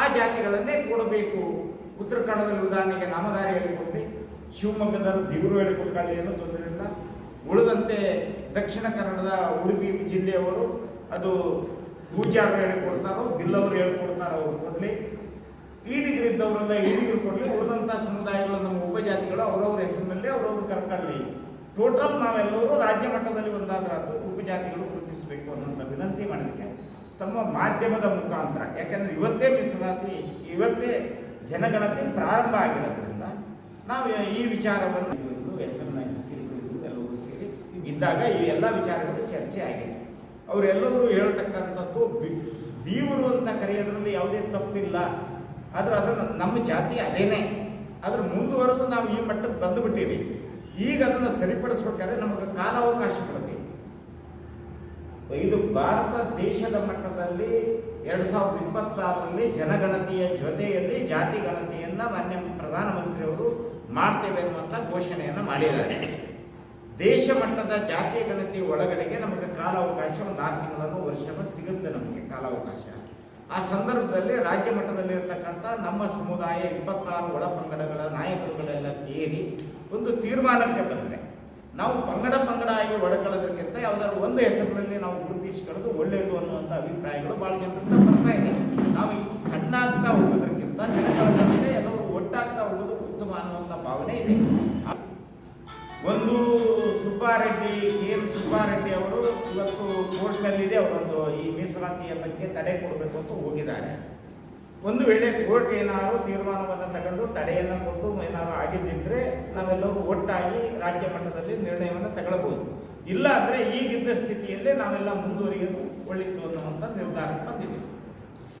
ಆ ಜಾತಿಗಳನ್ನೇ ಕೊಡಬೇಕು. ಉತ್ತರ ಕನ್ನಡದಲ್ಲಿ ಉದಾಹರಣೆಗೆ ನಾಮಧಾರಿ ಹೇಳಿಕೊಡ್ಲಿ ಶಿವಮೊಗ್ಗದವರು ದಿಗುರು ಹೇಳಿಕೊಡ್ಕೊಳ್ಳಿ ಏನೂ ತೊಂದರೆ ಇಲ್ಲ. ಉಳಿದಂತೆ ದಕ್ಷಿಣ ಕನ್ನಡದ ಉಡುಪಿ ಜಿಲ್ಲೆಯವರು ಅದು ಪೂಜಾರು ಹೇಳಿಕೊಡ್ತಾರೋ, ಬಿಲ್ಲವರು ಹೇಳ್ಕೊಡ್ತಾರೋ ಅವ್ರು ಕೊಡಲಿ. ಈಡಿಗರಿದ್ದವರೆಲ್ಲ ಈಡಿಗರು ಕೊಡಲಿ. ಉಳಿದಂಥ ಸಮುದಾಯಗಳು, ನಮ್ಮ ಉಪಜಾತಿಗಳು ಅವರವ್ರ ಹೆಸರಿನಲ್ಲಿ ಅವರವ್ರು ಕರ್ಕೊಳ್ಳಿ. ಟೋಟಲ್ ನಾವೆಲ್ಲರೂ ರಾಜ್ಯ ಮಟ್ಟದಲ್ಲಿ ಒಂದಾದ್ರೂ ಅದು ಉಪಜಾತಿಗಳು ಗುರುತಿಸಬೇಕು ಅನ್ನೋಂಥ ವಿನಂತಿ ಮಾಡೋದಕ್ಕೆ ಮಾಧ್ಯಮದ ಮುಖಾಂತರ. ಯಾಕೆಂದ್ರೆ ಇವತ್ತೇ ಮೀಸಲಾತಿ, ಇವತ್ತೇ ಜನಗಣತಿ ಪ್ರಾರಂಭ ಆಗಿರೋದ್ರಿಂದ ನಾವು ಈ ವಿಚಾರವನ್ನು ತಿಳ್ಕೊಂಡು ಎಲ್ಲರೂ ಸೇರಿ ಇದ್ದಾಗ ಈ ಎಲ್ಲ ವಿಚಾರಗಳು ಚರ್ಚೆ ಆಗಿದೆ. ಅವರೆಲ್ಲರೂ ಹೇಳ್ತಕ್ಕಂಥದ್ದು ದೇವರು ದೀವರು ಅಂತ ಕರೆಯೋದ್ರಲ್ಲಿ ಯಾವುದೇ ತಪ್ಪಿಲ್ಲ. ಆದ್ರೆ ಅದನ್ನು ನಮ್ಮ ಜಾತಿ ಅದೇನೇ. ಅದ್ರ ಮುಂದುವರೆದು ನಾವು ಈ ಮಟ್ಟಕ್ಕೆ ಬಂದುಬಿಟ್ಟಿವಿ ಈಗ ಅದನ್ನು ಸರಿಪಡಿಸ್ಬೇಕಾದ್ರೆ ನಮಗೆ ಕಾಲಾವಕಾಶ ಕೊಡಬೇಕು. ಇದು ಭಾರತ ದೇಶದ ಮಟ್ಟದಲ್ಲಿ ಎರಡು ಸಾವಿರದ ಇಪ್ಪತ್ತಾರರಲ್ಲಿ ಜನಗಣತಿಯ ಜೊತೆಯಲ್ಲಿ ಜಾತಿ ಗಣತಿಯನ್ನು ಮಾನ್ಯ ಪ್ರಧಾನಮಂತ್ರಿಯವರು ಮಾಡ್ತೇವೆ ಅನ್ನುವಂಥ ಘೋಷಣೆಯನ್ನು ಮಾಡಿದ್ದಾರೆ. ದೇಶ ಮಟ್ಟದ ಜಾತಿ ಗಣತಿ ಒಳಗಡೆಗೆ ನಮಗೆ ಕಾಲಾವಕಾಶ ಒಂದು ಆರು ತಿಂಗಳನ್ನು ವರ್ಷನೂ ಸಿಗುತ್ತೆ ನಮಗೆ ಕಾಲಾವಕಾಶ. ಆ ಸಂದರ್ಭದಲ್ಲಿ ರಾಜ್ಯ ಮಟ್ಟದಲ್ಲಿ ಇರತಕ್ಕಂಥ ನಮ್ಮ ಸಮುದಾಯ ಇಪ್ಪತ್ತಾರು ಒಳಪಂಗಡಗಳ ನಾಯಕರುಗಳೆಲ್ಲ ಸೇರಿ ಒಂದು ತೀರ್ಮಾನಕ್ಕೆ ಬಂದರೆ. ನಾವು ಪಂಗಡ ಪಂಗಡ ಆಗಿ ಒಡಕೊಳ್ಳೋದಕ್ಕಿಂತ ಯಾವ್ದಾದ್ರು ಒಂದು ಹೆಸರಿನಲ್ಲಿ ನಾವು ಗುರುತಿಸ್ಕೊಳ್ಳೋದು ಒಳ್ಳೆಯದು ಅನ್ನುವಂಥ ಅಭಿಪ್ರಾಯಗಳು ಭಾಳ ಜನರಿಂದ ಬರ್ತಾ ಇದೆ ನಾವು ಸಣ್ಣ ಆಗ್ತಾ ಹೋಗೋದಕ್ಕಿಂತ ಜನಗಳಂತೆ ಎಲ್ಲರೂ ಒಟ್ಟಾಗ್ತಾ ಹೋಗೋದು ಉತ್ತಮ ಅನ್ನುವಂಥ ಭಾವನೆ ಇದೆ. ಒಂದು ಸುಬ್ಬಾರೆಡ್ಡಿ, ಕೆ ಎಂ ಸುಬ್ಬಾರೆಡ್ಡಿ ಅವರು ಇವತ್ತು ಕೋರ್ಟ್ನಲ್ಲಿದೆ. ಅವರೊಂದು ಈ ಮೀಸಲಾತಿಯ ಬಗ್ಗೆ ತಡೆ ಕೊಡಬೇಕು ಅಂತ ಹೋಗಿದ್ದಾರೆ. ಒಂದು ವೇಳೆ ಕೋರ್ಟ್ ಏನಾದರೂ ತೀರ್ಮಾನವನ್ನು ತಗೊಂಡು ತಡೆಯನ್ನು ಕೊಟ್ಟು ಏನಾದರೂ ಆಗಿದ್ದಿದ್ರೆ ನಾವೆಲ್ಲರೂ ಒಟ್ಟಾಗಿ ರಾಜ್ಯ ಮಟ್ಟದಲ್ಲಿ ನಿರ್ಣಯವನ್ನು ತಗೊಳ್ಬೋದು ಇಲ್ಲ ಅಂದರೆ ಈಗಿದ್ದ ಸ್ಥಿತಿಯಲ್ಲೇ ನಾವೆಲ್ಲ ಮುಂದುವರಿಯಲು ಒಳ್ಳಿತು ಅನ್ನುವಂಥ ನಿರ್ಧಾರಕ್ಕೆ ಬಂದಿದ್ದೇವೆ.